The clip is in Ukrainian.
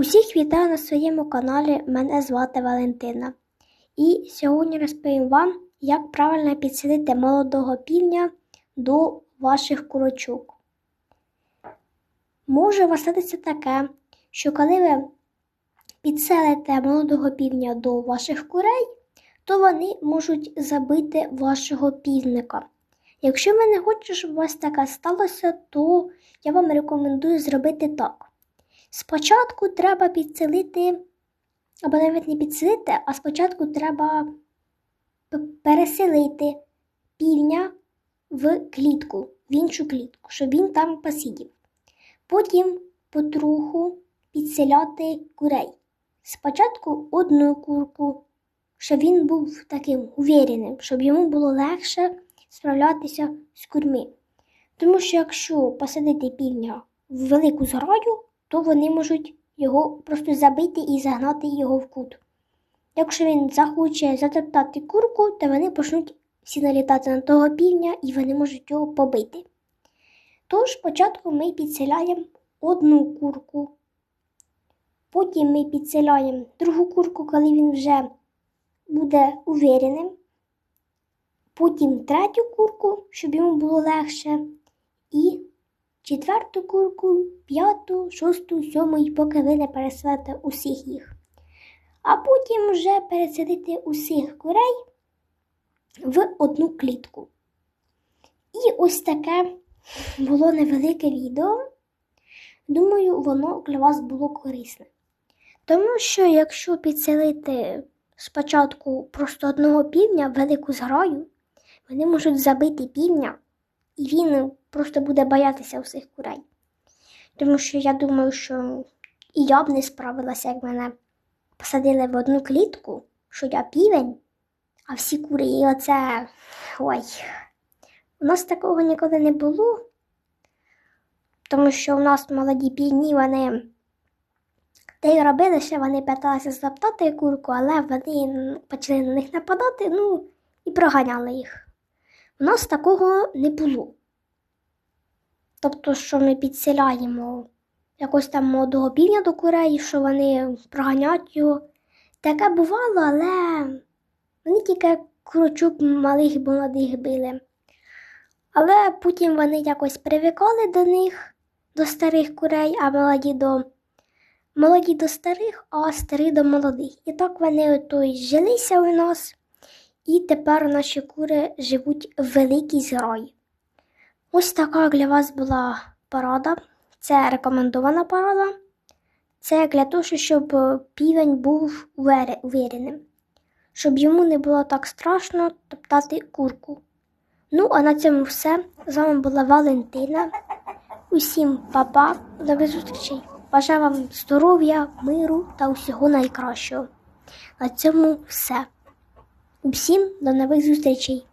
Усіх вітаю на своєму каналі. Мене звати Валентина. І сьогодні розповім вам, як правильно підсадити молодого півня до ваших курочок. Може вас статися таке, що коли ви підселите молодого півня до ваших курей, то вони можуть забити вашого півника. Якщо ви не хочете, щоб у вас таке сталося, то я вам рекомендую зробити так. Спочатку треба підселити, або навіть не підселити, а спочатку треба переселити півня в клітку, в іншу клітку, щоб він там посидів. Потім потроху підселяти курей. Спочатку одну курку, щоб він був таким увіреним, щоб йому було легше справлятися з курми. Тому що якщо посадити півня в велику зграю, то вони можуть його просто забити і загнати його в кут. Якщо він захоче затоптати курку, то вони почнуть всі налітати на того півня і вони можуть його побити. Тож спочатку ми підселяємо одну курку, потім ми підселяємо другу курку, коли він вже буде увіреним, потім третю курку, щоб йому було легше, і четверту курку, п'яту, шосту, сьому, і поки ви не переселите усіх їх. А потім вже пересадити усіх курей в одну клітку. І ось таке було невелике відео. Думаю, воно для вас було корисне. Тому що якщо підселити спочатку просто одного півня велику зграю, вони можуть забити півня, і він просто буде боятися усіх курей. Тому що я думаю, що і я б не справилася, як мене посадили в одну клітку, що я півень, а всі кури, і оце. Ой. У нас такого ніколи не було, тому що у нас молоді півні, вони те й робили, що вони питалися затоптати курку, але вони почали на них нападати, ну, і проганяли їх. У нас такого не було. Тобто, що ми підселяємо якось там молодого півня до курей, що вони проганять його. Таке бувало, але вони тільки курочок малих молодих били. Але потім вони якось привикали до них, до старих курей, а молоді до молоді до старих, а старі до молодих. І так вони ото жилися у нас, і тепер наші кури живуть в великій зграї. Ось така для вас була порада. Це рекомендована порада. Це для того, щоб півень був увереним, щоб йому не було так страшно топтати курку. Ну, а на цьому все. З вами була Валентина. Усім па-па, до зустрічей. Бажаю вам здоров'я, миру та усього найкращого. На цьому все. Усім до нових зустрічей.